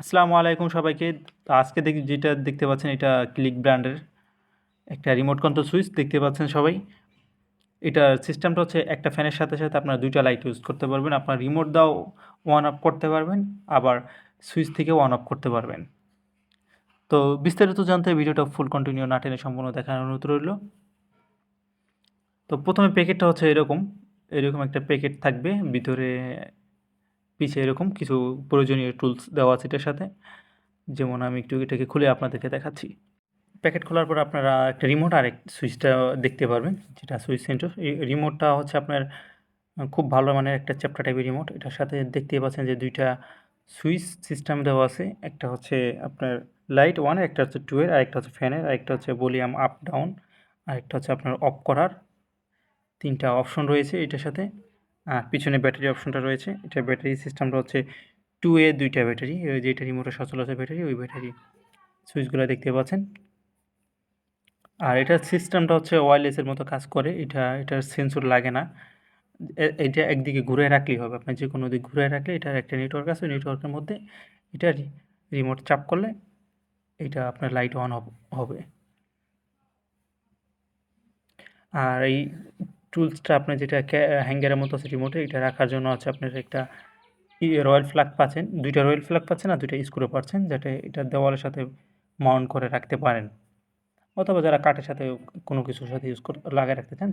আসসালামু আলাইকুম সবাইকে। আজকে দেখি যেটা দেখতে পাচ্ছেন, এটা ক্লিক ব্র্যান্ডের একটা রিমোট কন্ট্রোল সুইচ, দেখতে পাচ্ছেন সবাই। এটার সিস্টেমটা হচ্ছে একটা ফ্যানের সাথে সাথে আপনারা দুইটা লাইট ইউজ করতে পারবেন। আপনার রিমোট দাও, ওয়ান অফ করতে পারবেন, আবার সুইচ থেকে ওয়ান অফ করতে পারবেন। তো বিস্তারিত জানতে ভিডিওটা ফুল কন্টিনিউ না টেনে সম্পূর্ণ দেখার অনুরোধ রইল। তো প্রথমে প্যাকেটটা হচ্ছে এরকম এরকম একটা প্যাকেট থাকবে, ভিতরে পিছে এরকম কিছু প্রয়োজনীয় টুলস দেওয়া আছে এটার সাথে। যেমন আমি একটু এটাকে খুলে আপনাদেরকে দেখাচ্ছি। প্যাকেট খোলার পর আপনারা একটা রিমোট আর এক সুইচটা দেখতে পারবেন, যেটা সুইচ সেন্টার এই রিমোটটা হচ্ছে আপনার খুব ভালো মানের একটা চ্যাপ্টার টাইপের রিমোট এটার সাথে দেখতে পাচ্ছেন যে দুইটা সুইচ সিস্টেম দেওয়া আছে। একটা হচ্ছে আপনার লাইট ওয়ান একটা হচ্ছে টু আর একটা হচ্ছে ফ্যানের আর একটা হচ্ছে ভলিউম আপ ডাউন আর একটা হচ্ছে আপনার অফ করার তিনটা অপশন রয়েছে এটার সাথে। আর পিছনে ব্যাটারি অপশনটা রয়েছে। এটা ব্যাটারি সিস্টেমটা হচ্ছে টু এ দুইটা ব্যাটারি। যেটা রিমোটের সচল ব্যাটারি, ওই ব্যাটারি সুইচগুলো দেখতে পাচ্ছেন। আর এটার সিস্টেমটা হচ্ছে ওয়্যারলেসের মতো কাজ করে। এটা, এটার সেন্সর লাগে না। এটা একদিকে ঘুরে রাখলেই হবে। আপনি যে কোনো দিক ঘুরে রাখলে এটার একটা নেটওয়ার্ক আছে। নেটওয়ার্কের মধ্যে এটা রিমোট চাপ করলে এটা আপনার লাইট অন হবে। আর এই টুলসটা আপনি যেটা হ্যাঙ্গারের মতো আছে রিমোটে এটা রাখার জন্য আছে আপনার একটা রয়্যাল ফ্ল্যাগ পাচ্ছেন। দুইটা রয়্যাল ফ্ল্যাগ পাচ্ছেন আর দুইটা স্ক্রু পাচ্ছেন, যাতে এটা দেওয়ালের সাথে মাউন্ট করে রাখতে পারেন। অথবা যারা কাঠের সাথে কোনো কিছুর সাথে ইউজ করে, লাগিয়ে রাখতে চান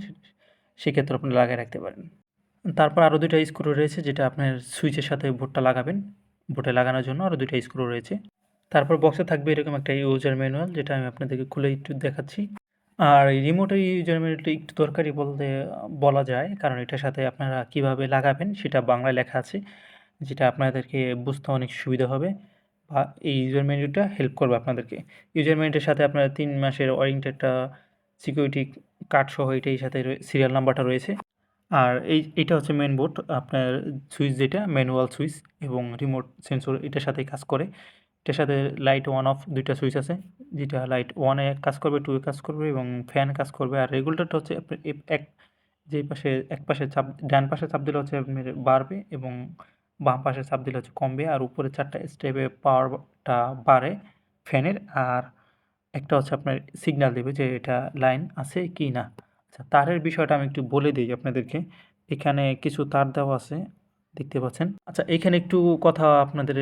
সেক্ষেত্রে আপনি লাগিয়ে রাখতে পারেন। তারপর আরও দুইটা স্ক্রু রয়েছে, যেটা আপনার সুইচের সাথে বোর্ডটা লাগাবেন। বোর্ডে লাগানোর জন্য আরও দুইটা স্ক্রু রয়েছে। তারপর বক্সে থাকবে এরকম একটা ইউজার ম্যানুয়াল যেটা আমি আপনাদেরকে খুলে একটু দেখাচ্ছি। আর এই রিমোটের ইউজার ম্যানুয়ালটা একটু দরকারি বলতে, বলা যায়। কারণ এটার সাথে আপনারা কীভাবে লাগাবেন সেটা বাংলায় লেখা আছে, যেটা আপনাদেরকে বুঝতে অনেক সুবিধা হবে। বা এই ইউজার ম্যানুয়ালটা হেল্প করবে আপনাদেরকে। ইউজার ম্যানুয়ালটার সাথে আপনার তিন মাসের ওয়ারিংটা একটা সিকিউরিটি কার্ড সহ এটাই সাথে সিরিয়াল নাম্বারটা রয়েছে। আর এই, এটা হচ্ছে মেন বোর্ড আপনার সুইচ যেটা ম্যানুয়াল সুইচ এবং রিমোট সেন্সর এটার সাথে কাজ করে। এটার সাথে লাইট ওয়ান অফ দুইটা সুইচ আছে, যেটা লাইট ওয়ানে কাজ করবে টু এ কাজ করবে এবং ফ্যান কাজ করবে। আর রেগুলেটরটা হচ্ছে এক যে পাশে, এক পাশে চাপ, ডান পাশে চাপ দিলে হচ্ছে বাড়বে এবং বাম পাশে চাপ দিলে হচ্ছে কমবে। আর উপরে চারটা স্টেপে পাওয়ারটা বাড়ে ফ্যানের আর একটা হচ্ছে আপনার সিগন্যাল দেবে যে এটা লাইন আছে কি না। আচ্ছা তারের বিষয়টা আমি একটু বলে দিই আপনাদেরকে। এখানে কিছু তার দেওয়া আছে। দেখতে পাচ্ছেন। আচ্ছা এখানে একটু কথা আপনাদের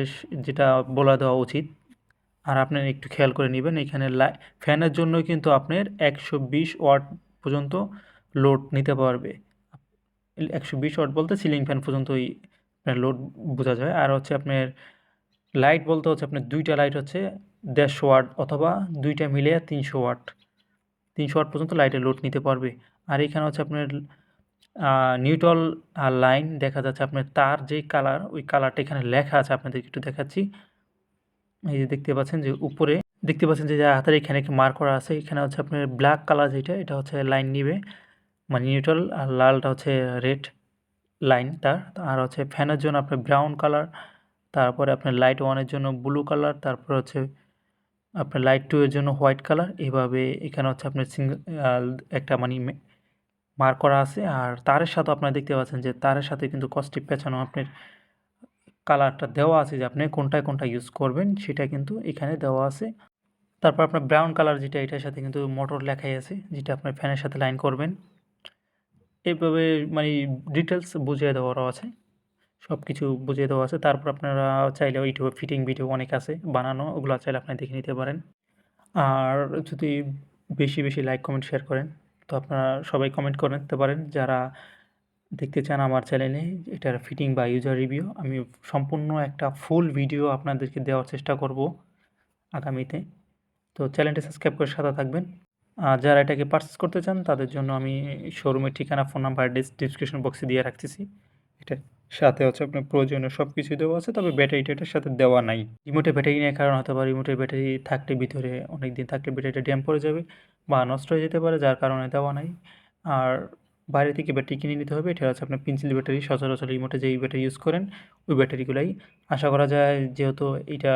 যেটা বলা দেওয়া উচিত। আর আপনি একটু খেয়াল করে নেবেন এখানে ফ্যানের জন্য কিন্তু আপনার একশো বিশ ওয়াট পর্যন্ত লোড নিতে পারবে। একশো বিশ ওয়াট বলতে সিলিং ফ্যান পর্যন্তই আপনার লোড বোঝা যায়। আর হচ্ছে আপনার লাইট বলতে হচ্ছে আপনার দুইটা লাইট হচ্ছে দেড়শো ওয়াট অথবা দুইটা মিলে তিনশো ওয়াট। তিনশো ওয়াট পর্যন্ত লাইটের লোড নিতে পারবে। আর এখানে হচ্ছে আপনার নিউট্রাল লাইন দেখা যাচ্ছে আপনার তার যে কালার ওই কালারটা এখানে লেখা আছে, আপনাদেরকে একটু দেখাচ্ছি। এই যে দেখতে পাচ্ছেন যে উপরে, দেখতে পাচ্ছেন যে হাতের এখানে একটি মার্ক করা আছে, এখানে হচ্ছে আপনার ব্ল্যাক কালার যেটা, এটা হচ্ছে লাইন নিবে। মানে নিউট্রাল আর লালটা হচ্ছে রেড লাইন তার। আর হচ্ছে ফ্যানের জন্য আপনার ব্রাউন কালার তারপরে আপনার লাইট ওয়ানের জন্য ব্লু কালার তারপর হচ্ছে আপনার লাইট টু এর জন্য হোয়াইট কালার এভাবে এখানে হচ্ছে আপনার সিঙ্গেল একটা মানে মার্ক করা আছে। আর তারের সাথে আপনারা দেখতে পাচ্ছেন যে তারের সাথে কিন্তু কস্টিপ পেছানো আপনার কালারটা দেওয়া আছে যে আপনি কোনটায় কোনটা ইউজ করবেন, সেটা কিন্তু এখানে দেওয়া আছে। তারপর আপনার ব্রাউন কালার যেটা, এটার সাথে কিন্তু মোটর লেখাই আছে, যেটা আপনার ফ্যানের সাথে লাইন করবেন। এইভাবে মানে ডিটেলস বুঝিয়ে দেওয়ারও আছে সব কিছু বুঝিয়ে দেওয়া আছে। তারপর আপনারা চাইলে ইউটিউবে ফিটিং ভিডিও অনেক আছে বানানো, ওগুলো চাইলে আপনি দেখে নিতে পারেন। আর যদি বেশি বেশি লাইক কমেন্ট শেয়ার করেন তো আপনারা সবাই কমেন্ট করে নিতে পারেন। যারা দেখতে চান আমার চ্যানেলে এটার ফিটিং বা ইউজার রিভিউ আমি সম্পূর্ণ একটা ফুল ভিডিও আপনাদেরকে দেওয়ার চেষ্টা করব আগামীতে। তো চ্যানেলটি সাবস্ক্রাইব করে সাথে থাকবেন। আর যারা এটাকে পারচেস করতে চান, তাদের জন্য আমি শোরুমের ঠিকানা ফোন নাম্বার ডিসক্রিপশন বক্সে দিয়ে রাখতেছি। এটা সাথে হচ্ছে আপনার প্রয়োজনীয় সব কিছুই দেওয়া আছে, তবে ব্যাটারিটা এটার সাথে দেওয়া নাই। রিমোটে ব্যাটারি নেই কারণ হতে পারে রিমোটের ব্যাটারি থাকলে ভিতরে অনেক দিন থাকলে ব্যাটারিটা ড্যাম পড়ে যাবে। বা নষ্ট হয়ে যেতে পারে, যার কারণে দেওয়া নাই। আর বাইরে থেকে ব্যাটারি কিনে নিতে হবে, এটা হচ্ছে আপনার পেন্সিল ব্যাটারি সচরাচর রিমোটে যেই ব্যাটারি ইউজ করেন, ওই ব্যাটারিগুলাই আশা করা যায় যেহেতু এইটা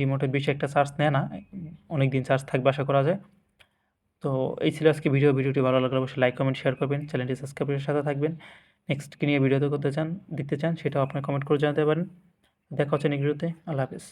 রিমোটে বেশি একটা চার্জ নেয় না অনেক দিন চার্জ থাকবে আশা করা যায়। তো এই ছিল আজকে ভিডিও ভিডিওটি ভালো লাগলে অবশ্যই লাইক কমেন্ট শেয়ার করবেন, চ্যানেলটি সাবস্ক্রাইবের সাথে থাকবেন। নেক্সট কী নিয়ে ভিডিও করতে চান দেখতে চান, সেটাও আপনি কমেন্ট করে জানাতে পারেন। দেখা হচ্ছে নেক্সট ভিডিওতে আল্লাহ হাফেজ।